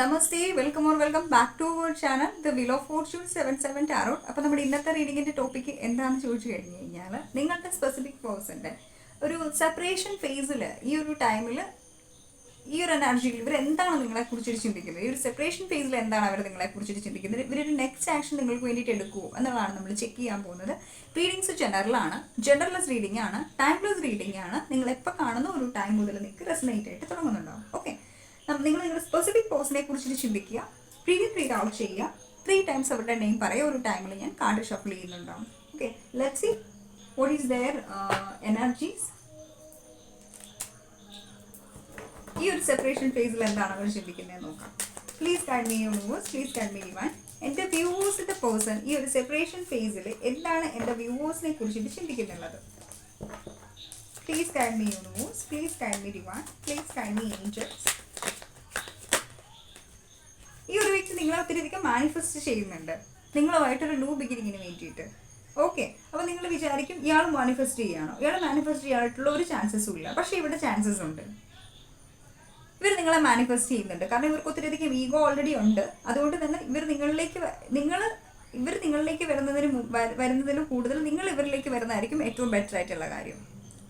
Namaste welcome or welcome back to our channel the wheel of fortune seven seven tarot അപ്പോൾ നമ്മുടെ ഇന്നത്തെ റീഡിങ്ങിന്റെ topic എന്താണെന്ന് ചോദിച്ചു കഴിഞ്ഞു കഴിഞ്ഞാൽ നിങ്ങളുടെ സ്പെസിഫിക് പേഴ്സന്റെ ഒരു സെപ്പറേഷൻ ഫേസിൽ ഈ ഒരു ടൈമിൽ ഈ ഒരു എനർജിയിൽ ഇവർ എന്താണ് നിങ്ങളെ കുറിച്ചിട്ട് ചിന്തിക്കുന്നത്? ഈ ഒരു സെപ്പറേഷൻ ഫേസിൽ എന്താണ് അവർ നിങ്ങളെ കുറിച്ചിട്ട് ചിന്തിക്കുന്നത്? ഇവരൊരു നെക്സ്റ്റ് ആക്ഷൻ നിങ്ങൾക്ക് വേണ്ടിയിട്ട് എടുക്കുമോ എന്നുള്ളതാണ് നമ്മൾ ചെക്ക് ചെയ്യാൻ പോകുന്നത്. റീഡിങ്സ് ജനറലാണ് ജനറൽലെസ് റീഡിംഗ് ആണ് ടൈംലെസ് റീഡിംഗ് ആണ്. നിങ്ങൾ എപ്പോൾ കാണുന്ന ഒരു ടൈം മുതൽ നിങ്ങൾക്ക് റെസനേറ്റ് ആയിട്ട് തുടങ്ങുന്നുണ്ടാവും. ഓക്കെ നിങ്ങൾ നിങ്ങളുടെ സ്പെസിഫിക് പേഴ്സണെ കുറിച്ചിട്ട് ചിന്തിക്കുക. റീഡിംഗ് റീഡ് ഔട്ട് ചെയ്യുക. ത്രീ ടൈംസ് അവരുടെ നെയിം പറയുക ഒരു ടൈമിൽ ഞാൻ കാർഡ് ഷഫിൾ ചെയ്യുന്നുണ്ടാവും. Okay let see what is their energies ഈ ഒരു സെപ്പറേഷൻ ഫേസിൽ എന്താണ് അവർ ചിന്തിക്കുന്നത് നോക്കാം. Please guide me universe please guide me divine എന്റെ വ്യൂവേഴ്സിന്റെ പേഴ്സൺ ഈ ഒരു സെപ്പറേഷൻ ഫേസിൽ എന്താണ് എന്റെ വ്യൂവേഴ്സിനെ കുറിച്ചിട്ട് ചിന്തിക്കുന്നുള്ളത്? Please guide me universe please guide me divine please guide me angels ഈ ഒരു വ്യക്തി നിങ്ങളെ ഒത്തിരിയധികം മാനിഫെസ്റ്റ് ചെയ്യുന്നുണ്ട്. നിങ്ങളുമായിട്ടൊരു ന്യൂ ബിഗിനിങ്ങിന് വേണ്ടിയിട്ട് ഓക്കെ അപ്പോൾ നിങ്ങൾ വിചാരിക്കും ഇയാൾ മാനിഫെസ്റ്റ് ചെയ്യാണോ ഇയാൾ മാനിഫെസ്റ്റ് ചെയ്യാനായിട്ടുള്ള ഒരു ചാൻസസും ഇല്ല. പക്ഷേ ഇവിടെ ചാൻസസ് ഉണ്ട്. ഇവർ നിങ്ങളെ മാനിഫെസ്റ്റ് ചെയ്യുന്നുണ്ട്. കാരണം ഇവർക്ക് ഒത്തിരിയധികം ഈഗോ ഓൾറെഡി ഉണ്ട്. അതുകൊണ്ട് തന്നെ ഇവർ നിങ്ങളിലേക്ക് നിങ്ങൾ ഇവർ നിങ്ങളിലേക്ക് വരുന്നതിന് വരുന്നതിലും കൂടുതൽ നിങ്ങൾ ഇവരിലേക്ക് വരുന്നതായിരിക്കും ഏറ്റവും ബെറ്റർ ആയിട്ടുള്ള കാര്യം.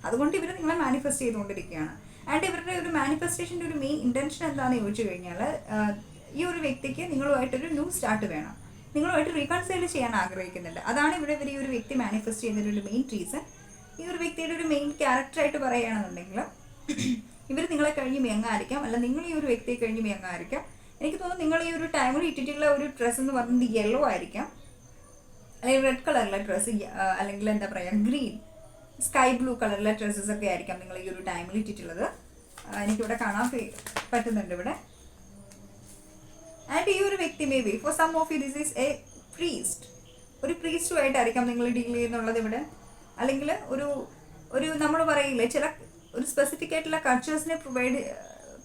അതുകൊണ്ട് ഇവർ നിങ്ങളെ മാനിഫെസ്റ്റ് ചെയ്തുകൊണ്ടിരിക്കുകയാണ്. ആൻഡ് ഇവരുടെ ഒരു മാനിഫെസ്റ്റേഷന്റെ ഒരു മെയിൻ ഇന്റൻഷൻ എന്താണെന്ന് ചോദിച്ചു കഴിഞ്ഞാൽ ഈ ഒരു വ്യക്തിക്ക് നിങ്ങളുമായിട്ടൊരു ന്യൂ സ്റ്റാർട്ട് വേണം. നിങ്ങളുമായിട്ട് റീകൺസൈൽ ചെയ്യാൻ ആഗ്രഹിക്കുന്നില്ല. അതാണ് ഇവിടെ ഇവർ ഈ ഒരു വ്യക്തി മാനിഫെസ്റ്റ് ചെയ്യുന്നതിന്റെ ഒരു മെയിൻ റീസൺ ഈ ഒരു വ്യക്തിയുടെ ഒരു മെയിൻ ക്യാരക്ടറായിട്ട് പറയുകയാണെന്നുണ്ടെങ്കിൽ ഇവർ നിങ്ങളെ കഴിഞ്ഞ് മേങ്ങായിരിക്കാം അല്ല നിങ്ങൾ ഈ ഒരു വ്യക്തിയെ കഴിഞ്ഞ് മേങ്ങായിരിക്കാം എനിക്ക് തോന്നുന്നു നിങ്ങൾ ഈ ഒരു ടൈമിൽ ഇട്ടിട്ടുള്ള ഒരു ഡ്രസ്സ് എന്ന് പറയുന്നത് യെല്ലോ ആയിരിക്കാം. അല്ലെങ്കിൽ റെഡ് കളറിലെ ഡ്രസ്സ് അല്ലെങ്കിൽ എന്താ പറയുക ഗ്രീൻ സ്കൈ ബ്ലൂ കളറിലെ ഡ്രസ്സസ് ഒക്കെ ആയിരിക്കാം നിങ്ങൾ ഈ ഒരു ടൈമിൽ ഇട്ടിട്ടുള്ളത്. എനിക്കിവിടെ കാണാൻ പറ്റുന്നുണ്ട് ഇവിടെ. ആൻഡ് ഈ ഒരു വ്യക്തി maybe for some of you this is a priest ഒരു പ്രീസ്റ്റുമായിട്ടായിരിക്കാം നിങ്ങൾ ഡീൽ ചെയ്യുന്നുള്ളത് ഇവിടെ. അല്ലെങ്കിൽ ഒരു ഒരു നമ്മൾ പറയില്ലേ ചില ഒരു സ്പെസിഫിക് ആയിട്ടുള്ള കൾച്ചേഴ്സിനെ പ്രൊവൈഡ്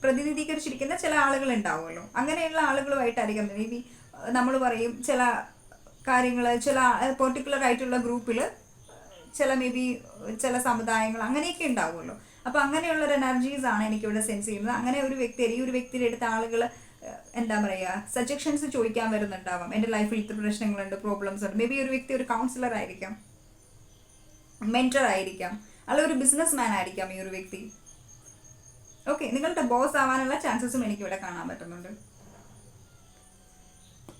പ്രതിനിധീകരിച്ചിരിക്കുന്ന ചില ആളുകൾ ഉണ്ടാവുമല്ലോ. അങ്ങനെയുള്ള ആളുകളുമായിട്ടായിരിക്കാം മേ ബി നമ്മൾ പറയും ചില കാര്യങ്ങൾ ചില പെർട്ടിക്കുലർ ആയിട്ടുള്ള ഗ്രൂപ്പിൽ ചില മേ ബി ചില സമുദായങ്ങൾ അങ്ങനെയൊക്കെ ഉണ്ടാവുമല്ലോ. അപ്പോൾ അങ്ങനെയുള്ള ഒരു എനർജീസ് ആണ് എനിക്കിവിടെ സെൻസ് ചെയ്യുന്നത്. അങ്ങനെ ഒരു വ്യക്തി ഈ ഒരു വ്യക്തിയുടെ അടുത്ത ആളുകൾ എന്താ പറയുക സജഷൻസ് ചോദിക്കാൻ വരുന്നുണ്ടാവാം. എന്റെ ലൈഫിൽ ഇത്ര പ്രശ്നങ്ങളുണ്ട് പ്രോബ്ലംസ് ഉണ്ട്. മേ ബി ഒരു വ്യക്തി ഒരു കൗൺസിലർ ആയിരിക്കാം. മെന്റർ ആയിരിക്കാം. അല്ല ഒരു ബിസിനസ് മാൻ ആയിരിക്കാം ഈ ഒരു വ്യക്തി. ഓക്കെ നിങ്ങളുടെ ബോസ് ആവാനുള്ള ചാൻസസും എനിക്ക് ഇവിടെ കാണാൻ പറ്റുന്നുണ്ട്.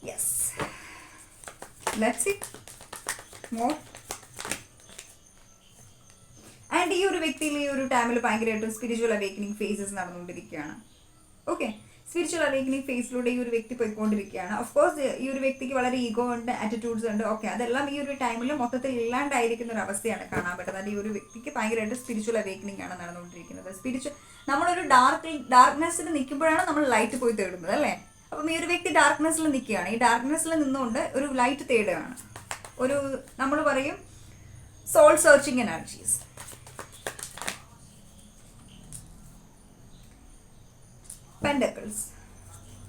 Yes let's see more and ഈ ഒരു വ്യക്തിയിൽ ഈ ഒരു ടൈമിൽ ഭയങ്കരമായിട്ടും സ്പിരിച്വൽ അവേക്കനിങ് ഫേസസ് നടന്നുകൊണ്ടിരിക്കുകയാണ്. ഓക്കെ സ്പിരിച്വൽ അവേക്കനിങ് ഫേസിലൂടെ ഈ ഒരു വ്യക്തി പോയിക്കൊണ്ടിരിക്കുകയാണ്. ഓഫ് കോഴ്സ് ഈ ഒരു വ്യക്തിക്ക് വളരെ ഈഗോ ഉണ്ട് ആറ്റിറ്റ്യൂഡ്സ് ഉണ്ട് ഓക്കെ അതെല്ലാം ഈ ഒരു ടൈമിൽ മൊത്തത്തിൽ ഇല്ലാണ്ടായിരിക്കുന്ന ഒരു അവസ്ഥയാണ് കാണാൻ പറ്റുന്നത്. ഈ ഒരു വ്യക്തിക്ക് ഭയങ്കരമായിട്ട് സ്പിരിച്വൽ അവേക്കനിങ് ആണ് നടന്നുകൊണ്ടിരിക്കുന്നത്. സ്പിരിച്വൽ നമ്മളൊരു ഡാർക്ക് ഡാർക്ക്നെസ്സിൽ നിൽക്കുമ്പോഴാണ് നമ്മൾ ലൈറ്റ് പോയി തേടുന്നത് അല്ലേ? അപ്പം ഈ ഒരു വ്യക്തി ഡാർക്ക്നെസ്സിൽ നിൽക്കുകയാണ്. ഈ ഡാർക്ക്നെസ്സിൽ നിന്നുകൊണ്ട് ഒരു ലൈറ്റ് തേടുകയാണ്. ഒരു നമ്മൾ പറയും സോൾ സെർച്ചിങ് എനർജീസ് പെൻഡക്കിൾസ്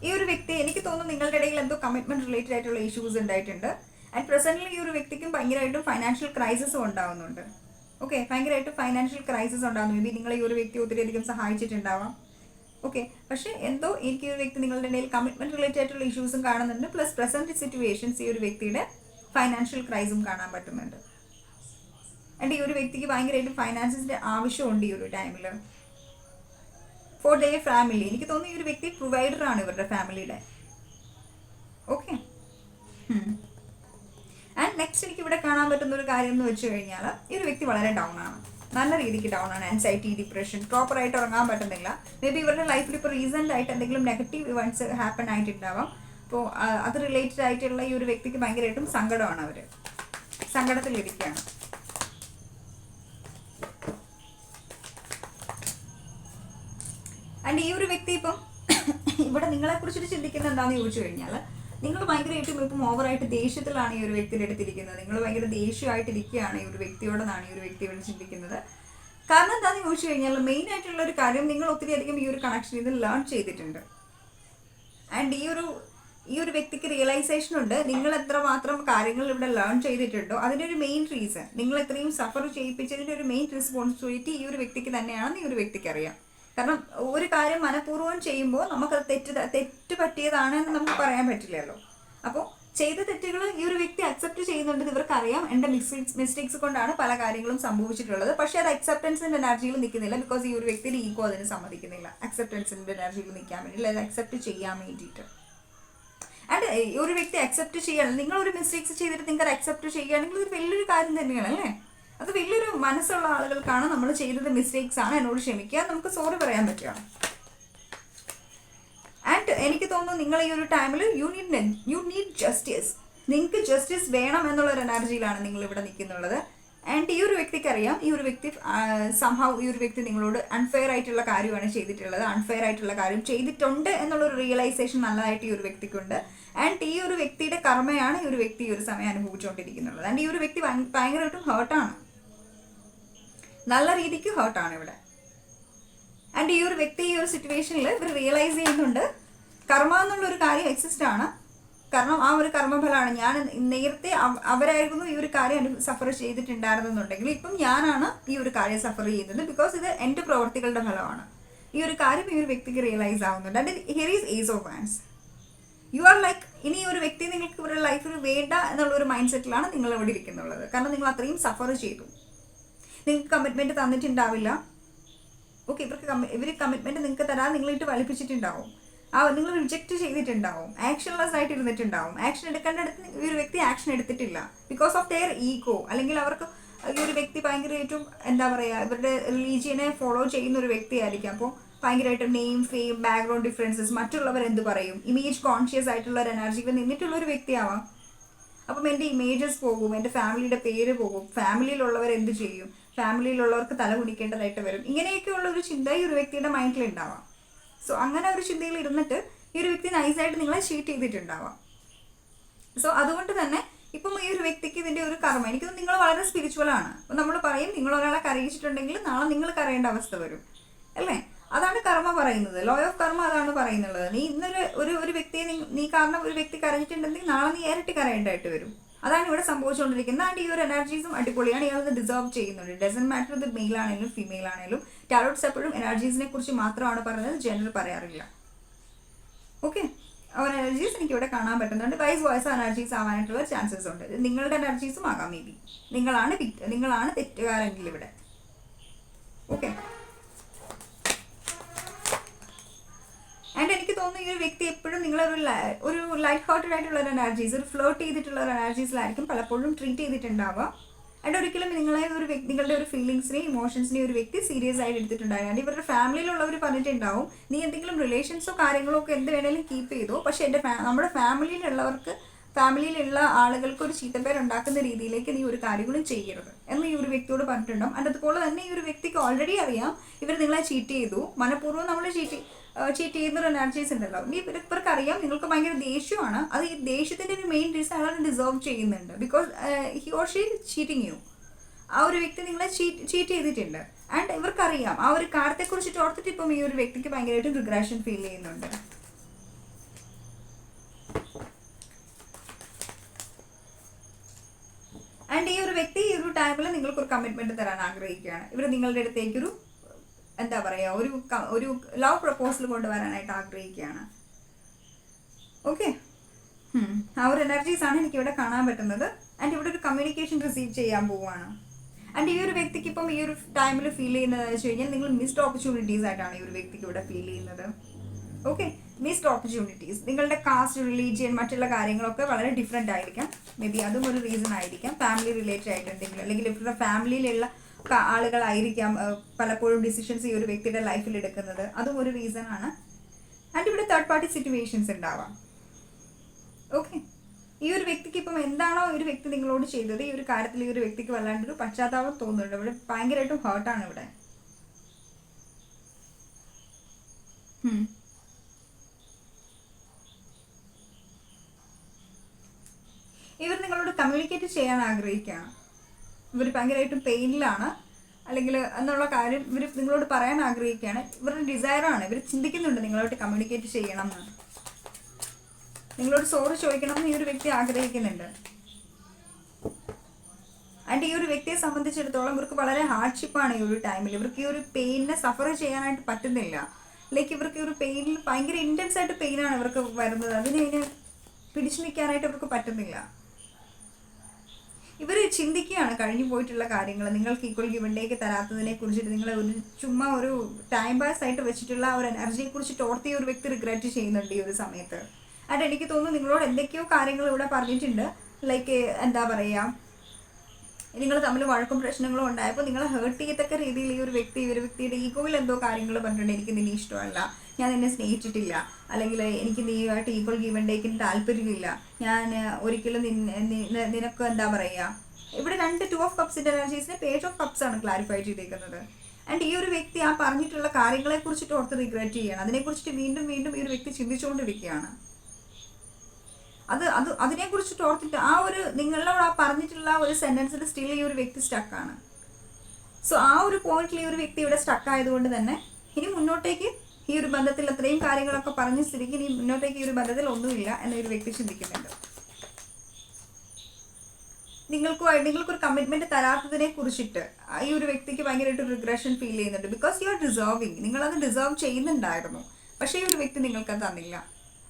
ഈ ഒരു വ്യക്തി എനിക്ക് തോന്നുന്നു നിങ്ങളുടെ ഇടയിൽ എന്തോ കമ്മിറ്റ്മെന്റ് റിലേറ്റഡ് ആയിട്ടുള്ള ഇഷ്യൂസ് ഉണ്ടായിട്ടുണ്ട്. ആൻഡ് പ്രസന്റ്ലി ഈ ഒരു വ്യക്തിക്കും ഭയങ്കരമായിട്ടും ഫൈനാൻഷ്യൽ ക്രൈസിസും ഉണ്ടാവുന്നുണ്ട്. ഓക്കെ ഭയങ്കരമായിട്ട് ഫൈനാൻഷ്യൽ ക്രൈസിസ് ഉണ്ടാകുന്നു മേ ബി നിങ്ങളെ ഈ ഒരു വ്യക്തി ഒത്തിരി അധികം സഹായിച്ചിട്ടുണ്ടാവാം. ഓക്കെ പക്ഷേ എന്തോ എനിക്ക് ഒരു വ്യക്തി നിങ്ങളുടെ ഇടയിൽ കമ്മിറ്റ്മെന്റ് റിലേറ്റഡ് ആയിട്ടുള്ള ഇഷ്യൂസും കാണുന്നുണ്ട്. പ്ലസ് പ്രസന്റ് സിറ്റുവേഷൻസ് ഈ ഒരു വ്യക്തിയുടെ ഫൈനാൻഷ്യൽ ക്രൈസും കാണാൻ പറ്റുന്നുണ്ട്. ആൻഡ് ഈ ഒരു വ്യക്തിക്ക് ഭയങ്കരമായിട്ട് ഫൈനാൻസിന്റെ ആവശ്യമുണ്ട് ഈ ഒരു ടൈമിൽ ഫോർ ദ ഫാമിലി എനിക്ക് തോന്നുന്നു ഈ ഒരു വ്യക്തി പ്രൊവൈഡർ ആണ് ഇവരുടെ ഫാമിലിയുടെ ഓക്കെ ആൻഡ് നെക്സ്റ്റ് എനിക്ക് ഇവിടെ കാണാൻ പറ്റുന്ന ഒരു കാര്യം എന്ന് വെച്ച് കഴിഞ്ഞാൽ ഈ ഒരു വ്യക്തി വളരെ ഡൗൺ ആണ്. നല്ല രീതിക്ക് ഡൗൺ ആണ്. ആൻസൈറ്റി ഡിപ്രഷൻ പ്രോപ്പർ ആയിട്ട് ഉറങ്ങാൻ പറ്റുന്നില്ല മേ ബി ഇവരുടെ ലൈഫിൽ ഇപ്പോൾ റീസെന്റ് ആയിട്ട് എന്തെങ്കിലും നെഗറ്റീവ് ഇവന്റ്സ് ഹാപ്പൻ ആയിട്ടുണ്ടാവാം. അപ്പോൾ അത് റിലേറ്റഡ് ആയിട്ടുള്ള ഈ ഒരു വ്യക്തിക്ക് ഭയങ്കരമായിട്ടും സങ്കടമാണ് അവർ സങ്കടത്തിലിരിക്കുകയാണ്. ആൻഡ് ഈ ഒരു വ്യക്തി ഇപ്പം ഇവിടെ നിങ്ങളെ കുറിച്ചിട്ട് ചിന്തിക്കുന്നത് എന്താണെന്ന് ചോദിച്ചു കഴിഞ്ഞാൽ നിങ്ങൾ ഭയങ്കരമായിട്ടും ഇപ്പം ഓവറായിട്ട് ദേഷ്യത്തിലാണ് ഈ ഒരു വ്യക്തിയുടെ അടുത്തിരിക്കുന്നത് നിങ്ങൾ ഭയങ്കര ദേഷ്യമായിട്ട് ഇരിക്കുകയാണ് ഈ ഒരു വ്യക്തിയോടെന്നാണ് ഈ ഒരു വ്യക്തി ഇവിടെ ചിന്തിക്കുന്നത്. കാരണം എന്താണെന്ന് ചോദിച്ചു കഴിഞ്ഞാൽ മെയിൻ ആയിട്ടുള്ള ഒരു കാര്യം നിങ്ങൾ ഒത്തിരി അധികം ഈ ഒരു കണക്ഷൻ ഇത് ലേൺ ചെയ്തിട്ടുണ്ട്. ആൻഡ് ഈ ഒരു ഈ ഒരു വ്യക്തിക്ക് റിയലൈസേഷൻ ഉണ്ട് നിങ്ങൾ എത്രമാത്രം കാര്യങ്ങൾ ഇവിടെ ലേൺ ചെയ്തിട്ടുണ്ടോ. അതിന്റെ ഒരു മെയിൻ റീസൺ നിങ്ങൾ ഇത്രയും സഫർ ചെയ്യിപ്പിച്ചതിന്റെ ഒരു മെയിൻ റെസ്പോൺസിബിലിറ്റി ഈ ഒരു വ്യക്തിക്ക് തന്നെയാണെന്ന് ഈ ഒരു വ്യക്തിക്ക് അറിയാം. കാരണം ഒരു കാര്യം മനഃപൂർവം ചെയ്യുമ്പോൾ നമുക്കത് തെറ്റ് തെറ്റ് പറ്റിയതാണ് എന്ന് നമുക്ക് പറയാൻ പറ്റില്ലല്ലോ. അപ്പോൾ ചെയ്ത തെറ്റുകൾ ഈ ഒരു വ്യക്തി അക്സെപ്റ്റ് ചെയ്യുന്നുണ്ട് ഇവർക്കറിയാം. എന്റെ മിസ്റ്റേക്സ് മിസ്റ്റേക്സ് കൊണ്ടാണ് പല കാര്യങ്ങളും സംഭവിച്ചിട്ടുള്ളത്. പക്ഷേ അത് അക്സെപ്റ്റൻസിന്റെ എനർജിയിൽ നിൽക്കുന്നില്ല ബിക്കോസ് ഈ ഒരു വ്യക്തിയുടെ ഈഗോ അതിന് സമ്മതിക്കുന്നില്ല. അക്സെപ്റ്റൻസിന്റെ എനർജിയിൽ നിൽക്കാൻ വേണ്ടി അല്ലെങ്കിൽ അക്സെപ്റ്റ് ചെയ്യാൻ വേണ്ടിയിട്ട്. ആൻഡ് ഒരു വ്യക്തി അക്സെപ്റ്റ് ചെയ്യണം. നിങ്ങൾ ഒരു മിസ്റ്റേക്സ് ചെയ്തിട്ട് നിങ്ങൾ അക്സെപ്റ്റ് ചെയ്യുകയാണെങ്കിൽ ഒരു വലിയൊരു കാര്യം തന്നെയാണ് അല്ലേ? അത് വലിയൊരു മനസ്സുള്ള ആളുകൾക്കാണ് നമ്മൾ ചെയ്തത് മിസ്റ്റേക്സ് ആണ് എന്നോട് ക്ഷമിക്കുക. നമുക്ക് സോറി പറയാൻ പറ്റുക ആൻഡ് എനിക്ക് തോന്നുന്നു നിങ്ങൾ ഈ ഒരു ടൈമിൽ you need you need justice നിങ്ങൾക്ക് ജസ്റ്റിസ് വേണം എന്നുള്ള ഒരു എനർജിയിലാണ് നിങ്ങൾ ഇവിടെ നിൽക്കുന്നുള്ളത്. ആൻഡ് ഈ ഒരു വ്യക്തിക്ക് അറിയാം ഈ ഒരു വ്യക്തി സംഭവം ഈ ഒരു വ്യക്തി നിങ്ങളോട് അൺഫെയർ ആയിട്ടുള്ള കാര്യമാണ് ചെയ്തിട്ടുള്ളത്. അൺഫെയർ ആയിട്ടുള്ള കാര്യം ചെയ്തിട്ടുണ്ട് എന്നുള്ളൊരു റിയലൈസേഷൻ നല്ലതായിട്ട് ഈ ഒരു വ്യക്തിക്കുണ്ട്. ആൻഡ് ഈ ഒരു വ്യക്തിയുടെ കർമ്മയാണ് ഈ ഒരു വ്യക്തി ഈ ഒരു സമയം അനുഭവിച്ചുകൊണ്ടിരിക്കുന്നുള്ളത് ആൻഡ് ഈ ഒരു വ്യക്തി ഭയ- ഭയങ്കരമായിട്ടും ഹേർട്ടാണ് നല്ല രീതിക്ക് ഹേർട്ടാണ് ഇവിടെ. ആൻഡ് ഈ ഒരു വ്യക്തി ഈ ഒരു സിറ്റുവേഷനിൽ ഇവർ റിയലൈസ് ചെയ്യുന്നുണ്ട്. കർമ്മ എന്നുള്ള ഒരു കാര്യം എക്സിസ്റ്റ് ആണ്. കാരണം ആ ഒരു കർമ്മഫലമാണ് ഞാൻ നേരത്തെ അവ- അവരായിരുന്നു ഈ ഒരു കാര്യം സഫർ ചെയ്തിട്ടുണ്ടായിരുന്നെന്നുണ്ടെങ്കിൽ ഇപ്പം ഞാനാണ് ഈ ഒരു കാര്യം സഫർ ചെയ്യുന്നത് ബിക്കോസ് ഇത് എന്റെ പ്രവർത്തികളുടെ ഫലമാണ്. ഈ ഒരു കാര്യം ഈ ഒരു വ്യക്തിക്ക് റിയലൈസ് ആവുന്നുണ്ട്. And here is ace of hands you are like ഇനി ഒരു വ്യക്തി നിങ്ങൾക്ക് ഇവരുടെ ലൈഫിൽ വേണ്ട എന്നുള്ള ഒരു മൈൻഡ് സെറ്റിലാണ് നിങ്ങൾ ഇവിടെ ഇരിക്കുന്നുള്ളത്. കാരണം നിങ്ങൾ അത്രയും സഫർ ചെയ്തു. നിങ്ങൾക്ക് കമ്മിറ്റ്മെന്റ് തന്നിട്ടുണ്ടാവില്ല. ഓക്കെ ഇവർക്ക് ഇവർ കമ്മിറ്റ്മെന്റ് നിങ്ങൾക്ക് തരാൻ നിങ്ങളിട്ട് വലിപ്പിച്ചിട്ടുണ്ടാവും. ആ നിങ്ങൾ റിജക്റ്റ് ചെയ്തിട്ടുണ്ടാവും. ആക്ഷൻലെസ് ആയിട്ട് ഇരുന്നിട്ടുണ്ടാവും. ആക്ഷൻ എടുക്കേണ്ടടുത്ത് ഈ ഒരു വ്യക്തി ആക്ഷൻ എടുത്തിട്ടില്ല. ബിക്കോസ് ഓഫ് ദെയർ ഈഗോ അല്ലെങ്കിൽ അവർക്ക് ഈ ഒരു വ്യക്തി ഭയങ്കരമായിട്ടും എന്താ പറയുക ഇവരുടെ റിലീജിയനെ ഫോളോ ചെയ്യുന്ന ഒരു വ്യക്തിയായിരിക്കും. അപ്പോൾ ഭയങ്കരമായിട്ടും നെയിം ഫെയിം ബാക്ക്ഗ്രൗണ്ട് ഡിഫറൻസസ് മറ്റുള്ളവർ എന്ത് പറയും? ഇമേജ് കോൺഷ്യസ് ആയിട്ടുള്ള ഒരു എനർജിയിൽ നിന്നിട്ടുള്ള ഒരു വ്യക്തിയാവാം. അപ്പം എന്റെ ഇമേജസ് പോകും എന്റെ ഫാമിലിയുടെ പേര് പോകും. ഫാമിലിയിലുള്ളവർ എന്ത് ചെയ്യും? ഫാമിലിയിലുള്ളവർക്ക് തല കുടിക്കേണ്ടതായിട്ട് വരും. ഇങ്ങനെയൊക്കെയുള്ള ഒരു ചിന്ത ഈ ഒരു വ്യക്തിയുടെ മൈൻഡിൽ ഉണ്ടാവാം. സോ അങ്ങനെ ഒരു ചിന്തയിൽ ഇരുന്നിട്ട് ഈ ഒരു വ്യക്തി നൈസായിട്ട് നിങ്ങളെ ഷീറ്റ് ചെയ്തിട്ടുണ്ടാവാം. സോ അതുകൊണ്ട് തന്നെ ഇപ്പം ഈ ഒരു വ്യക്തിക്ക് ഇതിന്റെ ഒരു കർമ്മ എനിക്ക് നിങ്ങൾ വളരെ സ്പിരിച്വൽ ആണ്. അപ്പം നമ്മൾ പറയും നിങ്ങൾ ഒരാളെ കരയിച്ചിട്ടുണ്ടെങ്കിൽ നാളെ നിങ്ങൾ കരയേണ്ട അവസ്ഥ വരും. അല്ലേ? അതാണ് കർമ്മ പറയുന്നത്. ലോ ഓഫ് കർമ്മ അതാണ് പറയുന്നത്. നീ ഇന്നൊരു ഒരു ഒരു വ്യക്തിയെ നീ- നീ കാരണം ഒരു വ്യക്തി കരഞ്ഞിട്ടുണ്ടെങ്കിൽ നാളെ നീ ഇരട്ടി കരയേണ്ടതായിട്ട് വരും. അതാണ് ഇവിടെ സംഭവിച്ചുകൊണ്ടിരിക്കുന്നത്. ആൻഡ് ഈ ഒരു എനർജീസും അടിപൊളിയാണ്. ഇയാൾ ഡിസേർവ് ചെയ്യുന്നുണ്ട്. ഡസൻ മാറ്റർ ഇത് മെയിൽ ആണെങ്കിലും ഫീമെയിൽ ആണെങ്കിലും. ടാരോട്ട്സ് എപ്പോഴും എനർജീസിനെ കുറിച്ച് മാത്രമാണ് പറയുന്നത്. ജനറൽ പറയാറില്ല. ഓക്കെ അവർ എനർജീസ് എനിക്ക് ഇവിടെ കാണാൻ പറ്റുന്നുണ്ട്. വൈസ് വോയിസ് എനർജീസ് ആവാനായിട്ടുള്ള ചാൻസസ് ഉണ്ട്. നിങ്ങളുടെ എനർജീസും ആകാം മേ ബി നിങ്ങളാണ് നിങ്ങളാണ് തെറ്റുകാരെങ്കിൽ ഇവിടെ. ഓക്കെ ആൻഡ് എനിക്ക് തോന്നുന്നു ഈ ഒരു വ്യക്തി എപ്പോഴും നിങ്ങളൊരു ഒരു ലൈറ്റ് ഹാർട്ടഡ് ആയിട്ടുള്ള ഒരു എനർജീസ് ഒരു ഫ്ലോട്ട് ചെയ്തിട്ടുള്ള ഒരു എനർജീസിലായിരിക്കും പലപ്പോഴും ട്രീറ്റ് ചെയ്തിട്ടുണ്ടാവുക. ആൻഡ് ഒരിക്കലും നിങ്ങളെ ഒരു നിങ്ങളുടെ ഒരു ഫീലിങ്സിനെയും ഇമോഷൻസിനെയും ഒരു വ്യക്തി സീരിയസ് ആയിട്ട് എടുത്തിട്ടുണ്ടായിരുന്നു ആൻഡ് ഇവരുടെ ഫാമിലിയിലുള്ളവർ പറഞ്ഞിട്ടുണ്ടാവും നീ എന്തെങ്കിലും റിലേഷൻസോ കാര്യങ്ങളോ ഒക്കെ എന്ത് വേണേലും കീപ്പ് ചെയ്തു. പക്ഷേ എന്റെ നമ്മുടെ ഫാമിലിയിലുള്ളവർക്ക് ഫാമിലിയിലുള്ള ആളുകൾക്ക് ഒരു ചീത്തപ്പേർ ഉണ്ടാക്കുന്ന രീതിയിലേക്ക് നീ ഒരു കാര്യങ്ങളും ചെയ്യരുത്. എന്ന് ഈ ഒരു വ്യക്തിയോട് പറഞ്ഞിട്ടുണ്ടാവും. ആൻഡ് അതുപോലെ തന്നെ ഈ ഒരു വ്യക്തിക്ക് ഓൾറെഡി അറിയാം ഇവർ നിങ്ങളെ ചീറ്റ് ചെയ്തു. മനഃപൂർവം നമ്മൾ ചീറ്റ് ചീറ്റ് ചെയ്യുന്ന ഒരു എനർജീസ് ഉണ്ടല്ലോ. ഇനി ഇവർ ഇവർക്ക് അറിയാം നിങ്ങൾക്ക് ഭയങ്കര ദേഷ്യമാണ്. അത് ഈ ദേഷ്യത്തിന്റെ ഒരു മെയിൻ റീസൺ അയാൾ ഡിസേർവ് ചെയ്യുന്നുണ്ട്. Because he or she cheating you ആ ഒരു വ്യക്തി നിങ്ങളെ ചീറ്റ് ചീറ്റ് ചെയ്തിട്ടുണ്ട്. ആൻഡ് ഇവർക്കറിയാം ആ ഒരു കാര്യത്തെക്കുറിച്ച് ഓർത്തിട്ട് ഇപ്പം ഈ ഒരു വ്യക്തിക്ക് ഭയങ്കരമായിട്ട് റിഗ്രഷൻ ഫീൽ ചെയ്യുന്നുണ്ട്. ആൻഡ് ഈ ഒരു വ്യക്തി ഈ ഒരു ടൈമിൽ നിങ്ങൾക്ക് ഒരു കമ്മിറ്റ്മെന്റ് തരാൻ ആഗ്രഹിക്കുകയാണ്. ഇവർ നിങ്ങളുടെ അടുത്തേക്ക് ഒരു എന്താ പറയുക ഒരു ഒരു ലവ് പ്രപ്പോസൽ കൊണ്ടുവരാനായിട്ട് ആഗ്രഹിക്കുകയാണ്. ഓക്കെ ആ ഒരു എനർജീസ് ആണ് എനിക്ക് ഇവിടെ കാണാൻ പറ്റുന്നത്. ആൻഡ് ഇവിടെ ഒരു കമ്മ്യൂണിക്കേഷൻ റിസീവ് ചെയ്യാൻ പോവുകയാണ്. ആൻഡ് ഈ ഒരു വ്യക്തിക്ക് ഇപ്പം ഈ ഒരു ടൈമിൽ ഫീൽ ചെയ്യുന്നത് വെച്ച് കഴിഞ്ഞാൽ നിങ്ങൾ മിസ്ഡ് ഓപ്പർച്യൂണിറ്റീസ് ആയിട്ടാണ് ഈ ഒരു വ്യക്തിക്ക് ഇവിടെ ഫീൽ ചെയ്യുന്നത്. ഓക്കെ മിസ്ഡ് ഓപ്പർച്യൂണിറ്റീസ് നിങ്ങളുടെ കാസ്റ്റ് റിലീജിയൻ മറ്റുള്ള കാര്യങ്ങളൊക്കെ വളരെ ഡിഫറെന്റ് ആയിരിക്കാം. മേ ബി അതും ഒരു റീസൺ ആയിരിക്കാം. ഫാമിലി റിലേറ്റഡ് ആയിട്ട് എന്തെങ്കിലും. അല്ലെങ്കിൽ ഇവരുടെ ഫാമിലിയിലുള്ള ആളുകളായിരിക്കാം പലപ്പോഴും ഡിസിഷൻസ് ഈ ഒരു വ്യക്തിയുടെ ലൈഫിൽ എടുക്കുന്നത്. അതും ഒരു റീസൺ ആണ്. ആൻഡ് ഇവിടെ തേർഡ് പാർട്ടി സിറ്റുവേഷൻസ് ഉണ്ടാവാം. ഓക്കെ ഈ ഒരു വ്യക്തിക്ക് ഇപ്പം എന്താണോ ഒരു വ്യക്തി നിങ്ങളോട് ചെയ്തത് ഈ ഒരു കാര്യത്തിൽ ഈ ഒരു വ്യക്തിക്ക് വല്ലാണ്ടൊരു പശ്ചാത്താപം തോന്നുന്നുണ്ട്. ഇവിടെ ഭയങ്കരമായിട്ടും ഹേർട്ടാണ് ഇവിടെ. ഇവർ നിങ്ങളോട് കമ്മ്യൂണിക്കേറ്റ് ചെയ്യാൻ ആഗ്രഹിക്കുകയാണ്. ഇവർ ഭയങ്കരമായിട്ടും പെയിനിലാണ് അല്ലെങ്കിൽ എന്നുള്ള കാര്യം ഇവർ നിങ്ങളോട് പറയാൻ ആഗ്രഹിക്കുകയാണ്. ഇവരുടെ ഡിസയറാണ് ഇവർ ചിന്തിക്കുന്നുണ്ട് നിങ്ങളോട്ട് കമ്മ്യൂണിക്കേറ്റ് ചെയ്യണം എന്ന് നിങ്ങളോട് സോറി ചോദിക്കണം എന്ന് ഈ ഒരു വ്യക്തി ആഗ്രഹിക്കുന്നുണ്ട്. ആൻഡ് ഈ ഒരു വ്യക്തിയെ സംബന്ധിച്ചിടത്തോളം ഇവർക്ക് വളരെ ഹാർഡ്ഷിപ്പാണ് ഈ ഒരു ടൈമിൽ ഇവർക്ക് ഈ ഒരു പെയിനിനെ സഫർ ചെയ്യാനായിട്ട് പറ്റുന്നില്ല. ലൈക്ക് ഇവർക്ക് ഈ ഒരു പെയിനിൽ ഭയങ്കര ഇന്റൻസ് ആയിട്ട് പെയിനാണ് ഇവർക്ക് വരുന്നത്. അതിനെ പിടിച്ചു നിൽക്കാനായിട്ട് ഇവർക്ക് പറ്റുന്നില്ല. ഇവർ ചിന്തിക്കുകയാണ് കഴിഞ്ഞു പോയിട്ടുള്ള കാര്യങ്ങൾ. നിങ്ങൾക്ക് ഈക്വൽ ഗിവണ്ടേക്ക് തരാത്തതിനെ കുറിച്ചിട്ട് നിങ്ങൾ ഒരു ചുമ്മാ ഒരു ടൈം പാസ് ആയിട്ട് വെച്ചിട്ടുള്ള ഒരു എനർജിയെ കുറിച്ച് ഓർത്ത് ഒരു വ്യക്തി റിഗ്രറ്റ് ചെയ്യുന്നുണ്ട് ഈ ഒരു സമയത്ത്. ആൻഡ് എനിക്ക് തോന്നുന്നു നിങ്ങളോട് എന്തൊക്കെയോ കാര്യങ്ങൾ ഇവിടെ പറഞ്ഞിട്ടുണ്ട്. ലൈക്ക് എന്താ പറയുക നിങ്ങൾ തമ്മിൽ വഴക്കും പ്രശ്നങ്ങളും ഉണ്ടായപ്പോൾ നിങ്ങളെ ഹേർട്ട് ചെയ്യത്തക്ക രീതിയിൽ ഈ ഒരു വ്യക്തി ഈ ഒരു വ്യക്തിയുടെ ഈഗോയിൽ എന്തോ കാര്യങ്ങൾ പറഞ്ഞിട്ടുണ്ട് എനിക്ക് നിന്നെ ഇഷ്ടമല്ല. ഞാൻ നിന്നെ സ്നേഹിച്ചിട്ടില്ല. അല്ലെങ്കിൽ എനിക്ക് നീ നീയായിട്ട് ഈക്വൽ ഗീവണ്ടേക്കിന് താല്പര്യമില്ല. ഞാൻ ഒരിക്കലും നിനക്ക് എന്താ പറയുക ഇവിടെ രണ്ട് ടു ഓഫ് കപ്സിന്റെ എനർജീസിനെ പേജ് ഓഫ് കപ്സ് ആണ് ക്ലാരിഫൈ ചെയ്തേക്കുന്നത്. ആൻഡ് ഈ ഒരു വ്യക്തി ആ പറഞ്ഞിട്ടുള്ള കാര്യങ്ങളെ കുറിച്ചിട്ട് ഓർത്ത് റിഗ്രറ്റ് ചെയ്യണം. അതിനെക്കുറിച്ചിട്ട് വീണ്ടും വീണ്ടും ഈ ഒരു വ്യക്തി ചിന്തിച്ചുകൊണ്ടിരിക്കുകയാണ്. അത് അത് അതിനെക്കുറിച്ചിട്ട് ഓർത്തിട്ട് ആ ഒരു നിങ്ങളോട് ആ പറഞ്ഞിട്ടുള്ള ഒരു സെന്റൻസിൽ സ്റ്റിൽ ഈ ഒരു വ്യക്തി സ്റ്റക്കാണ് സോ ആ ഒരു പോയിന്റിൽ ഈ ഒരു വ്യക്തി ഇവിടെ സ്റ്റക്ക് ആയതുകൊണ്ട് തന്നെ ഇനി മുന്നോട്ടേക്ക് ഈ ഒരു ബന്ധത്തിൽ അത്രയും കാര്യങ്ങളൊക്കെ പറഞ്ഞ സ്ഥിതിക്ക് ഇനി മുന്നോട്ടേക്ക് ഈ ഒരു ബന്ധത്തിൽ ഒന്നുമില്ല എന്നൊരു വ്യക്തി ചിന്തിക്കുന്നുണ്ട്. നിങ്ങൾക്ക് നിങ്ങൾക്കൊരു കമ്മിറ്റ്മെന്റ് തരാത്തതിനെ കുറിച്ചിട്ട് ഈ ഒരു വ്യക്തിക്ക് ഭയങ്കരമായിട്ട് റിഗ്രഷൻ ഫീൽ ചെയ്യുന്നുണ്ട്. ബിക്കോസ് യു ആർ ഡിസേർവിങ് അത് ഡിസേർവ് ചെയ്യുന്നുണ്ടായിരുന്നു. പക്ഷേ ഈ ഒരു വ്യക്തി നിങ്ങൾക്ക് അത് തന്നില്ല.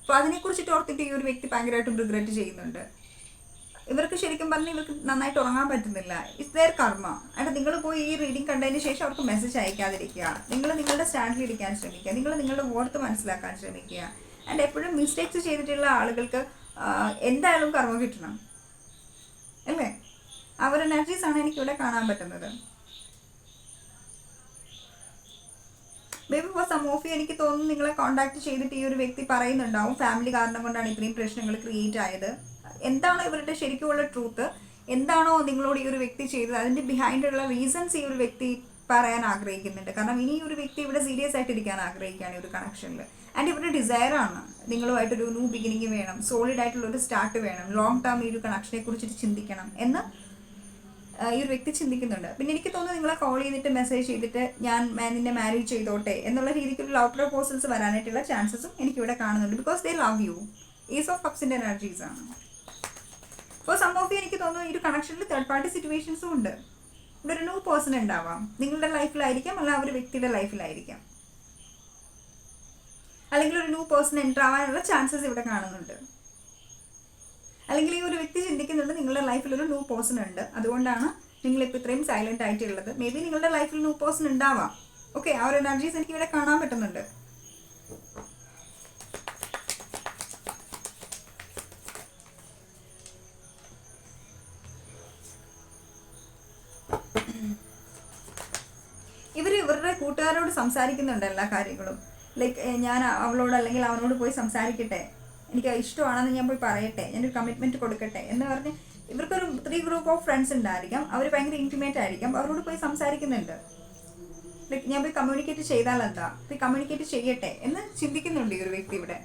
അപ്പോൾ അതിനെക്കുറിച്ചിട്ട് ഓർത്തിട്ട് ഈ ഒരു വ്യക്തി ഭയങ്കരമായിട്ടും റിഗ്രറ്റ് ചെയ്യുന്നുണ്ട്. ഇവർക്ക് ശരിക്കും പറഞ്ഞാൽ ഇവർക്ക് നന്നായിട്ട് ഉറങ്ങാൻ പറ്റുന്നില്ല. ഇറ്റ്സ് ദയർ കർമ്മ അതായത് നിങ്ങൾ പോയി ഈ റീഡിംഗ് കണ്ടതിന് ശേഷം അവർക്ക് മെസ്സേജ് അയക്കാതിരിക്കുക. നിങ്ങൾ നിങ്ങളുടെ സ്റ്റാൻഡിൽ ഇരിക്കാൻ ശ്രമിക്കുക. നിങ്ങൾ നിങ്ങളുടെ വോർത്ത് മനസ്സിലാക്കാൻ ശ്രമിക്കുക. ആൻഡ് എപ്പോഴും മിസ്റ്റേക്സ് ചെയ്തിട്ടുള്ള ആളുകൾക്ക് എന്തായാലും കർമ്മ കിട്ടണം. അല്ലേ? അവർ എനർജീസ് ആണ് എനിക്കിവിടെ കാണാൻ പറ്റുന്നത്. Maybe for some of you എനിക്ക് തോന്നുന്നു നിങ്ങളെ കോൺടാക്ട് ചെയ്തിട്ട് ഈ ഒരു വ്യക്തി പറയുന്നുണ്ടാവും. ഫാമിലി കാരണം കൊണ്ടാണ് ഇത്രയും പ്രശ്നങ്ങൾ ക്രിയേറ്റ് ആയത്. എന്താണോ ഇവരുടെ ശരിക്കുമുള്ള ട്രൂത്ത് എന്താണോ നിങ്ങളോട് ഈ ഒരു വ്യക്തി ചെയ്തത്? അതിന്റെ ബിഹൈൻഡുള്ള റീസൺസ് ഈ ഒരു വ്യക്തി പറയാൻ ആഗ്രഹിക്കുന്നുണ്ട്. കാരണം ഇനി ഒരു വ്യക്തി ഇവിടെ സീരിയസ് ആയിട്ട് ഇരിക്കാൻ ആഗ്രഹിക്കുകയാണ് ഈ ഒരു കണക്ഷനിൽ ആൻഡ് ഇവരുടെ ഡിസയറാണ് നിങ്ങളുമായിട്ടൊരു ന്യൂ ബിഗിനിങ് വേണം. സോളിഡ് ആയിട്ടുള്ള ഒരു സ്റ്റാർട്ട് വേണം. ലോങ് ടേം ഈ ഒരു കണക്ഷനെ കുറിച്ചിട്ട് ചിന്തിക്കണം എന്ന് ഈ ഒരു വ്യക്തി ചിന്തിക്കുന്നുണ്ട്. പിന്നെ എനിക്ക് തോന്നുന്നു നിങ്ങളെ കോൾ ചെയ്തിട്ട് മെസ്സേജ് ചെയ്തിട്ട് ഞാൻ നിന്നെ മാരേജ് ചെയ്തോട്ടെ എന്നുള്ള രീതിക്ക് ഒരു ലവ് പ്രപ്പോസൽസ് വരാനായിട്ടുള്ള ചാൻസസും എനിക്കിവിടെ കാണുന്നുണ്ട്. Because they love you is of കപ്സിന്റെ energies ആണ്. ഫോർ സം ഓഫ് എനിക്ക് തോന്നുന്നു ഈ ഒരു കണക്ഷനിൽ തേർഡ് പാർട്ടി സിറ്റുവേഷൻസും ഉണ്ട്. ഇവിടെ ഒരു ന്യൂ പേഴ്സൺ ഉണ്ടാവാം. നിങ്ങളുടെ ലൈഫിലായിരിക്കാം അല്ല ആ ഒരു വ്യക്തിയുടെ ലൈഫിലായിരിക്കാം അല്ലെങ്കിൽ ഒരു ന്യൂ പേഴ്സൺ എന്റർ ആവാനുള്ള ചാൻസസ് ഇവിടെ കാണുന്നുണ്ട്. അല്ലെങ്കിൽ ഈ ഒരു വ്യക്തി ചിന്തിക്കുന്നുണ്ട് നിങ്ങളുടെ ലൈഫിൽ ഒരു ന്യൂ പേഴ്സൺ ഉണ്ട്. അതുകൊണ്ടാണ് നിങ്ങൾ ഇപ്പോൾ ഇത്രയും സൈലന്റ് ആയിട്ടുള്ളത്. മേ ബി നിങ്ങളുടെ ലൈഫിൽ ന്യൂ പേഴ്സൺ ഉണ്ടാവാം. ഓക്കെ ആ ഒരു എനർജീസ് എനിക്ക് ഇവിടെ കാണാൻ പറ്റുന്നുണ്ട്. സംസാരിക്കുന്നുണ്ട് എല്ലാ കാര്യങ്ങളും. ലൈക്ക് ഞാൻ അവളോട് അല്ലെങ്കിൽ അവനോട് പോയി സംസാരിക്കട്ടെ. എനിക്ക് ഇഷ്ടമാണെന്ന് ഞാൻ പോയി പറയട്ടെ. ഞാനൊരു കമ്മിറ്റ്മെന്റ് കൊടുക്കട്ടെ എന്ന് പറഞ്ഞ് ഇവർക്കൊരു ത്രീ ഗ്രൂപ്പ് ഓഫ് ഫ്രണ്ട്സ് ഉണ്ടായിരിക്കാം. അവർ ഭയങ്കര ഇന്റിമേറ്റ് ആയിരിക്കാം. അവരോട് പോയി സംസാരിക്കുന്നുണ്ട്. ലൈക്ക് ഞാൻ പോയി കമ്മ്യൂണിക്കേറ്റ് ചെയ്താൽ എന്താ? പോയി കമ്മ്യൂണിക്കേറ്റ് ചെയ്യട്ടെ എന്ന് ചിന്തിക്കുന്നുണ്ട് ഈ ഒരു വ്യക്തി ഇവിടെ.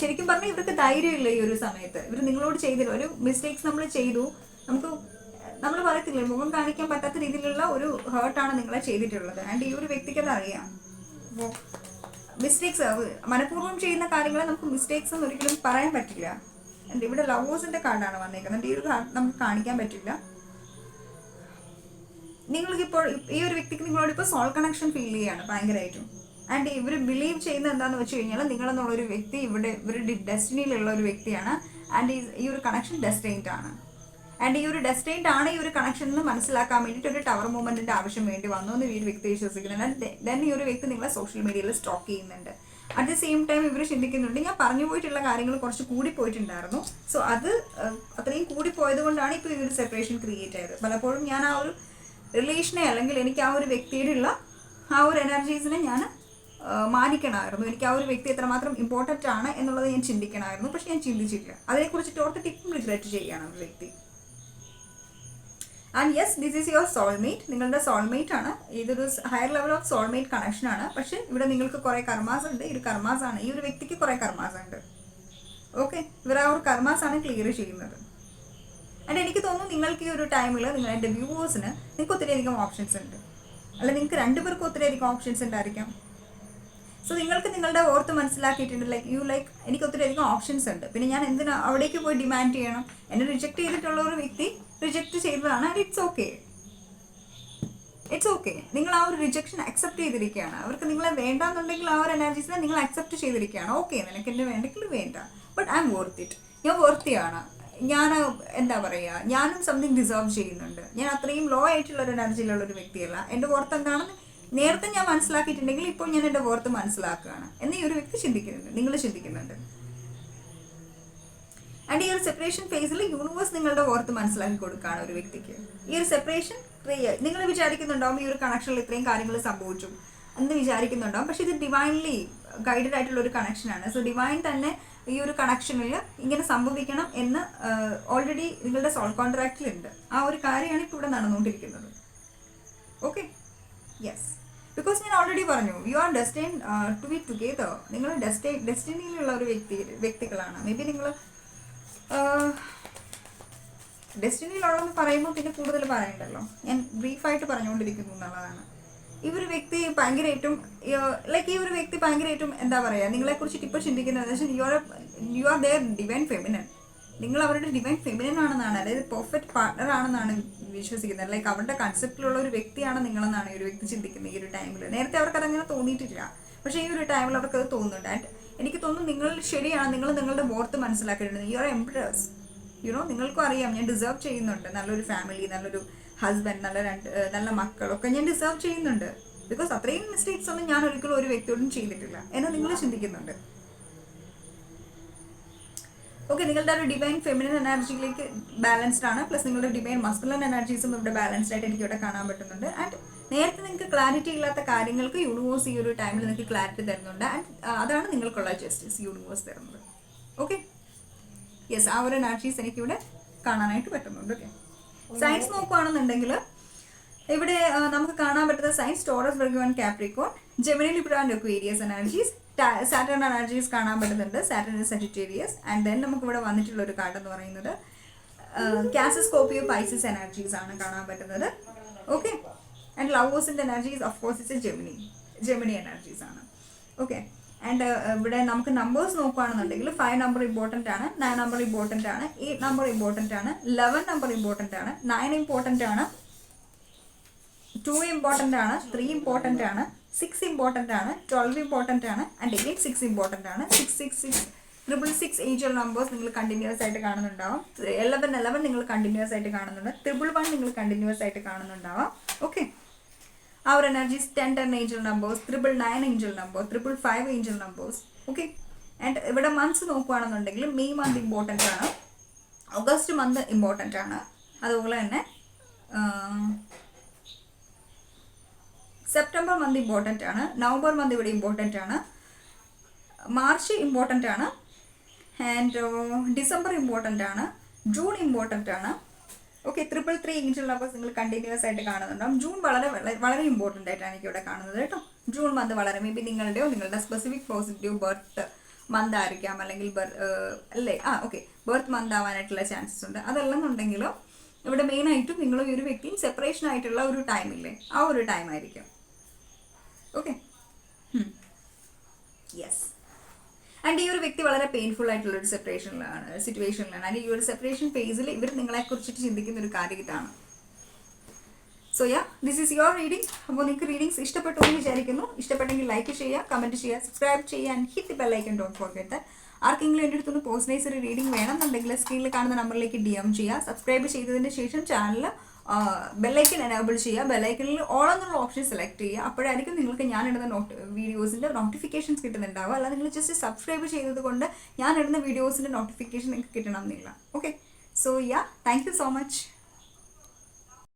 ശരിക്കും പറഞ്ഞാൽ ഇവർക്ക് ധൈര്യമില്ല ഈ ഒരു സമയത്ത്. ഇവർ നിങ്ങളോട് ചെയ്തില്ല. ഒരു മിസ്റ്റേക്സ് നമ്മൾ ചെയ്തു. നമുക്ക് നമ്മൾ പറയത്തില്ലേ മുഖം കാണിക്കാൻ പറ്റാത്ത രീതിയിലുള്ള ഒരു ഹേർട്ടാണ് നിങ്ങളെ ചെയ്തിട്ടുള്ളത്. ആൻഡ് ഈ ഒരു വ്യക്തിക്ക് അത് അറിയാം മിസ്റ്റേക്സ് മനഃപൂർവം ചെയ്യുന്ന കാര്യങ്ങളെ നമുക്ക് മിസ്റ്റേക്സ് എന്ന് ഒരിക്കലും പറയാൻ പറ്റില്ല. ആൻഡ് ഇവിടെ ലവേഴ്സിന്റെ കാർഡാണ് വന്നേക്കുന്നത്. ഈ ഒരു കാർഡ് നമുക്ക് കാണിക്കാൻ പറ്റില്ല. നിങ്ങൾക്കിപ്പോൾ ഈ ഒരു വ്യക്തിക്ക് നിങ്ങളോട് ഇപ്പോൾ സോൾ കണക്ഷൻ ഫീൽ ചെയ്യാണ് ഭയങ്കരമായിട്ടും. ആൻഡ് ഇവർ ബിലീവ് ചെയ്യുന്ന എന്താന്ന് വെച്ച് കഴിഞ്ഞാൽ നിങ്ങളെന്നുള്ള ഒരു വ്യക്തി ഇവിടെ ഇവരുടെ ഡെസ്റ്റിനിയിലുള്ള ഒരു വ്യക്തിയാണ്. ആൻഡ് ഈ ഒരു കണക്ഷൻ ഡെസ്റ്റൈൻഡ് ആണ്. ആൻഡ് ഈ ഒരു ഡെസ്റ്റൈൻഡ് ആണ് ഈ ഒരു കണക്ഷൻ എന്ന് മനസ്സിലാക്കാൻ വേണ്ടിയിട്ട് ഒരു ടവർ മൂവ്മെന്റിന്റെ ആവശ്യം വേണ്ടി വന്നു എന്ന് ഈ ഒരു വ്യക്തി വിശ്വസിക്കുന്നുണ്ട്. ദെൻ ഈ ഒരു വ്യക്തി നിങ്ങളെ സോഷ്യൽ മീഡിയയിൽ സ്റ്റോക്ക് ചെയ്യുന്നുണ്ട്. അറ്റ് ദ സെയിം ടൈം ഇവർ ചിന്തിക്കുന്നുണ്ട് ഞാൻ പറഞ്ഞു പോയിട്ടുള്ള കാര്യങ്ങൾ കുറച്ച് കൂടി പോയിട്ടുണ്ടായിരുന്നു. സോ അത് അത്രയും കൂടി പോയത് കൊണ്ടാണ് ഇപ്പോൾ ഈ ഒരു സെപ്പറേഷൻ ക്രിയേറ്റ് ആയത്. പലപ്പോഴും ഞാൻ ആ ഒരു റിലേഷനെ അല്ലെങ്കിൽ എനിക്ക് ആ ഒരു വ്യക്തിയോടുള്ള ആ ഒരു എനർജീസിനെ ഞാൻ മാനിക്കണമായിരുന്നു. എനിക്ക് ആ ഒരു വ്യക്തി എത്രമാത്രം ഇമ്പോർട്ടന്റ് ആണ് എന്നുള്ളത് ഞാൻ ചിന്തിക്കണമായിരുന്നു. പക്ഷെ ഞാൻ ചിന്തിച്ചിട്ടില്ല അതിനെക്കുറിച്ച് ടോട്ടൽ ഇപ്പം റിഗ്രറ്റ് ചെയ്യുകയാണ് ഒരു വ്യക്തി. And yes this is your soulmate നിങ്ങളുടെ സോൾമേറ്റ് ആണ്. ഇതൊരു higher level of soulmate connection ആണ്. പക്ഷെ ഇവിടെ നിങ്ങൾക്ക് കുറേ കർമാസ് ഉണ്ട്. ഈ ഒരു കർമാസ് ആണ്. ഈ ഒരു വ്യക്തിക്ക് കുറേ കർമാസ് ഉണ്ട്. ഓക്കെ ഇവർ ആ ഒരു കർമാസ് ആണ് ക്ലിയർ ചെയ്യുന്നത്. ആൻഡ് എനിക്ക് തോന്നുന്നു നിങ്ങൾക്ക് ഈ ഒരു ടൈമിൽ എന്റെ വ്യൂവേഴ്സിന് നിങ്ങൾക്ക് ഒത്തിരി അധികം ഓപ്ഷൻസ് ഉണ്ട്. അല്ല നിങ്ങൾക്ക് രണ്ടുപേർക്കും ഒത്തിരി അധികം ഓപ്ഷൻസ് ഉണ്ടായിരിക്കാം. സോ നിങ്ങൾക്ക് നിങ്ങളുടെ ഓർത്ത് മനസ്സിലാക്കിയിട്ടുണ്ട് ലൈക്ക് യു ലൈക്ക് എനിക്ക് ഒത്തിരി അധികം ഓപ്ഷൻസ് ഉണ്ട്. പിന്നെ ഞാൻ എന്തിനാ അവിടേക്ക് പോയി ഡിമാൻഡ് ചെയ്യണം? എന്നെ റിജക്ട് ചെയ്തിട്ടുള്ള ഒരു വ്യക്തി റിജക്ട് ചെയ്തതാണ് ഇറ്റ്സ് ഓക്കെ ഇറ്റ്സ് ഓക്കെ നിങ്ങൾ ആ ഒരു റിജക്ഷൻ അക്സെപ്റ്റ് ചെയ്തിരിക്കുകയാണ്. അവർക്ക് നിങ്ങളെ വേണ്ടാന്നുണ്ടെങ്കിൽ ആ ഒരു എനർജീസിനെ നിങ്ങൾ അക്സെപ്റ്റ് ചെയ്തിരിക്കുകയാണ്. ഓക്കെ നിനക്ക് എന്നെ വേണ്ടെങ്കിൽ വേണ്ട. But I am worth it ഞാൻ വർത്തിയാണ് ഞാൻ എന്താ പറയുക ഞാനും സംതിങ് ഡിസേർവ് ചെയ്യുന്നുണ്ട്. ഞാൻ അത്രയും ലോ ആയിട്ടുള്ള ഒരു എനർജിയിലുള്ള ഒരു വ്യക്തിയല്ല. എന്റെ വർത്ത് എന്താണെന്ന് നേരത്തെ ഞാൻ മനസ്സിലാക്കിയിട്ടുണ്ടെങ്കിൽ ഇപ്പോൾ ഞാൻ എന്റെ വർത്ത് മനസ്സിലാക്കുകയാണ്. എന്ന് ഈ ഒരു വ്യക്തി ചിന്തിക്കുന്നുണ്ട്. നിങ്ങൾ ചിന്തിക്കുന്നുണ്ട്. ആൻഡ് ഈ ഒരു സെപ്പറേഷൻ ഫേസിൽ യൂണിവേഴ്സ് നിങ്ങളുടെ ഓർത്ത് മനസ്സിലാക്കി കൊടുക്കുകയാണ് ഒരു വ്യക്തിക്ക്. ഈ ഒരു സെപ്പറേഷൻ നിങ്ങൾ വിചാരിക്കുന്നുണ്ടാവും ഈ ഒരു കണക്ഷനിൽ ഇത്രയും കാര്യങ്ങൾ സംഭവിച്ചു എന്ന് വിചാരിക്കുന്നുണ്ടാവും. പക്ഷെ ഇത് ഡിവൈൻലി ഗൈഡഡ് ആയിട്ടുള്ള ഒരു കണക്ഷനാണ് സോ ഡിവൈൻ തന്നെ ഈ ഒരു കണക്ഷനിൽ ഇങ്ങനെ സംഭവിക്കണം എന്ന് ഓൾറെഡി നിങ്ങളുടെ സോൾ കോൺട്രാക്റ്റിൽ ഉണ്ട്. ആ ഒരു കാര്യമാണ് ഇപ്പോൾ ഇവിടെ നടന്നുകൊണ്ടിരിക്കുന്നത്. ഓക്കെ യെസ് ബിക്കോസ് ഞാൻ ഓൾറെഡി പറഞ്ഞു you are destined to be together നിങ്ങൾ ഡെസ്റ്റൈ ഡെസ്റ്റിനിയിലുള്ള ഒരു വ്യക്തി വ്യക്തികളാണ്. മേ ബി നിങ്ങൾ ഡെസ്റ്റിനിയിലുള്ളതെന്ന് പറയുമ്പോൾ പിന്നെ കൂടുതൽ പറയണ്ടല്ലോ. ഞാൻ ബ്രീഫായിട്ട് പറഞ്ഞുകൊണ്ടിരിക്കുന്നു എന്നുള്ളതാണ്. ഈ ഒരു വ്യക്തി ഭയങ്കരമായിട്ടും ലൈക്ക് ഈ ഒരു വ്യക്തി ഭയങ്കരമായിട്ടും എന്താ പറയുക നിങ്ങളെക്കുറിച്ചിട്ട് ഇപ്പോൾ ചിന്തിക്കുന്നത് you are you are their divine feminine നിങ്ങൾ അവരുടെ ഡിവൈൻ ഫെമിനൻ ആണെന്നാണ് അതായത് പെർഫെക്റ്റ് പാർട്ണർ ആണെന്നാണ് വിശ്വസിക്കുന്നത്. ലൈക്ക് അവരുടെ കൺസെപ്റ്റിലുള്ള ഒരു വ്യക്തിയാണ് നിങ്ങളെന്നാണ് ഈ ഒരു വ്യക്തി ചിന്തിക്കുന്നത് ഈ ഒരു ടൈമിൽ നേരത്തെ അവർക്ക് അതങ്ങനെ തോന്നിയിട്ടില്ല. പക്ഷേ ഈ ഒരു ടൈമിൽ അവർക്ക് അത് തോന്നുന്നുണ്ട്. ആൻഡ് എനിക്ക് തോന്നുന്നു നിങ്ങൾ ശരിയാണ്. നിങ്ങൾ നിങ്ങളുടെ ബോർത്ത് മനസ്സിലാക്കിയിട്ടുണ്ട്. യു ആർ എംപ്രസ് യുനോ നിങ്ങൾക്കും അറിയാം. ഞാൻ ഡിസേർവ് ചെയ്യുന്നുണ്ട്. നല്ലൊരു ഫാമിലി നല്ലൊരു ഹസ്ബൻഡ് നല്ല രണ്ട് നല്ല മക്കളൊക്കെ ഞാൻ ഡിസേർവ് ചെയ്യുന്നുണ്ട്. ബിക്കോസ് അത്രയും മിസ്റ്റേക്സ് ഒന്നും ഞാൻ ഒരിക്കലും ഒരു വ്യക്തിയോടും ചെയ്തിട്ടില്ല. എന്ന് നിങ്ങൾ ചിന്തിക്കുന്നുണ്ട്. ഓക്കെ നിങ്ങളുടെ ഒരു ഡിവൈൻ ഫെമിനിൻ എനർജിയിലേക്ക് ബാലൻസ്ഡ് ആണ്. പ്ലസ് നിങ്ങളുടെ ഡിവൈൻ മസ്കുലൻ എനർജീസും ഇവിടെ ബാലൻസ്ഡ് ആയിട്ട് എനിക്ക് ഇവിടെ കാണാൻ പറ്റുന്നുണ്ട്. ആൻഡ് നേരത്തെ നിങ്ങൾക്ക് ക്ലാരിറ്റി ഇല്ലാത്ത കാര്യങ്ങൾക്ക് യൂണിവേഴ്സ് ഈ ഒരു ടൈമിൽ നിങ്ങൾക്ക് ക്ലാരിറ്റി തരുന്നുണ്ട്. ആൻഡ് അതാണ് നിങ്ങൾക്കുള്ള ജസ്റ്റിസ് യൂണിവേഴ്സ് തരുന്നത്. ഓക്കെ യെസ് ആ ഒരു എനർജീസ് എനിക്കിവിടെ കാണാനായിട്ട് പറ്റുന്നുണ്ട്. ഓക്കെ സയൻസ് നോക്കുകയാണെന്നുണ്ടെങ്കിൽ ഇവിടെ നമുക്ക് കാണാൻ പറ്റുന്ന signs Taurus Virgo Capricorn Gemini Libra and Aquarius energies Saturn energies കാണാൻ പറ്റുന്നുണ്ട്. സാറ്റേൺ സെജിറ്റേറിയസ് ആൻഡ് ദെൻ നമുക്ക് ഇവിടെ വന്നിട്ടുള്ള ഒരു കാർഡ് എന്ന് പറയുന്നത് കാസസ്കോപ്പിയോ പൈസസ് എനർജീസ് ആണ് കാണാൻ പറ്റുന്നത്. Okay and ലവേഴ്സിന്റെ energies of course it's Gemini Gemini energies ആണ്. ഓക്കെ ആൻഡ് ഇവിടെ നമുക്ക് നമ്പേഴ്സ് നോക്കുകയാണെന്നുണ്ടെങ്കിൽ ഫൈവ് നമ്പർ ഇമ്പോർട്ടന്റ് ആണ് നയൻ നമ്പർ ഇമ്പോർട്ടന്റ് ആണ് എയ്റ്റ് നമ്പർ ഇമ്പോർട്ടന്റ് ആണ് ലെവൻ നമ്പർ ഇമ്പോർട്ടന്റ് ആണ് നയൻ ഇമ്പോർട്ടന്റ് ആണ് ടു ഇമ്പോർട്ടന്റ് ആണ് ത്രീ ഇമ്പോർട്ടന്റ് ആണ് സിക്സ് ഇമ്പോർട്ടന്റ് ആണ് ട്വൽവ് ഇമ്പോർട്ടന്റ് ആണ് ആൻഡ് എയ്റ്റ് സിക്സ് ഇമ്പോർട്ടന്റ് ആണ്. Six six six triple six angel numbers നിങ്ങൾ കണ്ടിന്യൂസ് ആയിട്ട് കാണുന്നുണ്ടാവും. എലവൻ എലവൻ നിങ്ങൾ കണ്ടിന്യൂസ് ആയിട്ട് കാണുന്നുണ്ട്. ട്രിപ്പിൾ വൺ നിങ്ങൾ കണ്ടിന്യൂസ് ആയിട്ട് കാണുന്നുണ്ടാവാം. Okay our energies ten ten angel numbers triple nine angel number triple five angel numbers okay and ഇവിടെ മന്ത്സ് നോക്കുകയാണെന്നുണ്ടെങ്കിൽ മെയ് മന്ത് ഇമ്പോർട്ടന്റ് ആണ്. ഓഗസ്റ്റ് മന്ത് ഇമ്പോർട്ടന്റ് ആണ്. അതുപോലെ തന്നെ സെപ്റ്റംബർ മന്ത് ഇമ്പോർട്ടന്റ് ആണ്. നവംബർ മന്ത് ഇവിടെ ഇമ്പോർട്ടന്റ് ആണ്. മാർച്ച് ഇമ്പോർട്ടന്റ് ആണ്. ആൻഡ് ഡിസംബർ ഇമ്പോർട്ടന്റ് ആണ്. ജൂൺ ഇമ്പോർട്ടന്റ് ആണ്. Okay triple three angel numbers നിങ്ങൾ കണ്ടിന്യൂസ് ആയിട്ട് കാണുന്നുണ്ടാവും. ജൂൺ വളരെ വളരെ ഇമ്പോർട്ടന്റ് ആയിട്ടാണ് എനിക്ക് ഇവിടെ കാണുന്നത് കേട്ടോ. ജൂൺ മന്ത് വളരെ മേ ബി നിങ്ങളുടെയോ നിങ്ങളുടെ സ്പെസിഫിക് പോസിറ്റീവ് ബർത്ത് മന്ത് ആയിരിക്കാം. അല്ലെങ്കിൽ ബർ അല്ലേ? ആ ഓക്കെ ബർത്ത് മന്ത് ആവാനായിട്ടുള്ള ചാൻസസ് ഉണ്ട്. അതല്ലെന്നുണ്ടെങ്കിലോ ഇവിടെ മെയിനായിട്ടും നിങ്ങൾ ഈ ഒരു വ്യക്തിയും സെപ്പറേഷൻ ആയിട്ടുള്ള ഒരു ടൈമില്ലേ ആ ഒരു ടൈം ആയിരിക്കും. ഓക്കെ യെസ് ആൻഡ് ഈ ഒരു വ്യക്തി വളരെ പെയിൻഫുൾ ആയിട്ടുള്ള ഒരു സെപ്പറേഷനിലാണ് സിറ്റുവേഷനിലാണ് ആൻഡ് ഈ ഒരു സെപ്പറേഷൻ ഫേസിൽ ഇവർ നിങ്ങളെ കുറിച്ചിട്ട് ചിന്തിക്കുന്ന ഒരു കാര്യം ഇതാണ്. So yeah this is your reading അപ്പോൾ നിങ്ങൾക്ക് റീഡിങ്സ് ഇഷ്ടപ്പെട്ടു എന്ന് വിചാരിക്കുന്നു. ഇഷ്ടപ്പെട്ടെങ്കിൽ ലൈക്ക് ചെയ്യുക കമന്റ് ചെയ്യുക സബ്സ്ക്രൈബ് ചെയ്യുക and hit bell icon don't forget ആർക്കെങ്കിലും എന്റെ അടുത്തുനിന്ന് പേഴ്സണൈസ് ഒരു റീഡിംഗ് വേണമെന്നുണ്ടെങ്കിൽ സ്ക്രീനിൽ കാണുന്ന നമ്പറിലേക്ക് ഡി എം ചെയ്യുക. സബ്സ്ക്രൈബ് ചെയ്തതിന് ശേഷം ചാനൽ ബെല്ലൈക്കൻ എനേബിൾ ചെയ്യുക. ബെല്ലൈക്കനിൽ ഓൾ എന്നുള്ള ഓപ്ഷൻ സെലക്ട് ചെയ്യുക. അപ്പോഴായിരിക്കും നിങ്ങൾക്ക് ഞാൻ ഇടുന്ന നോട്ട് വീഡിയോസിന്റെ നോട്ടിഫിക്കേഷൻസ് കിട്ടുന്നുണ്ടാവുക. അല്ലാതെ നിങ്ങൾ ജസ്റ്റ് സബ്സ്ക്രൈബ് ചെയ്തത് കൊണ്ട് ഞാൻ ഇടുന്ന വീഡിയോസിന്റെ നോട്ടിഫിക്കേഷൻ നിങ്ങൾക്ക് കിട്ടണം എന്നില്ല. Okay so yeah thank you so much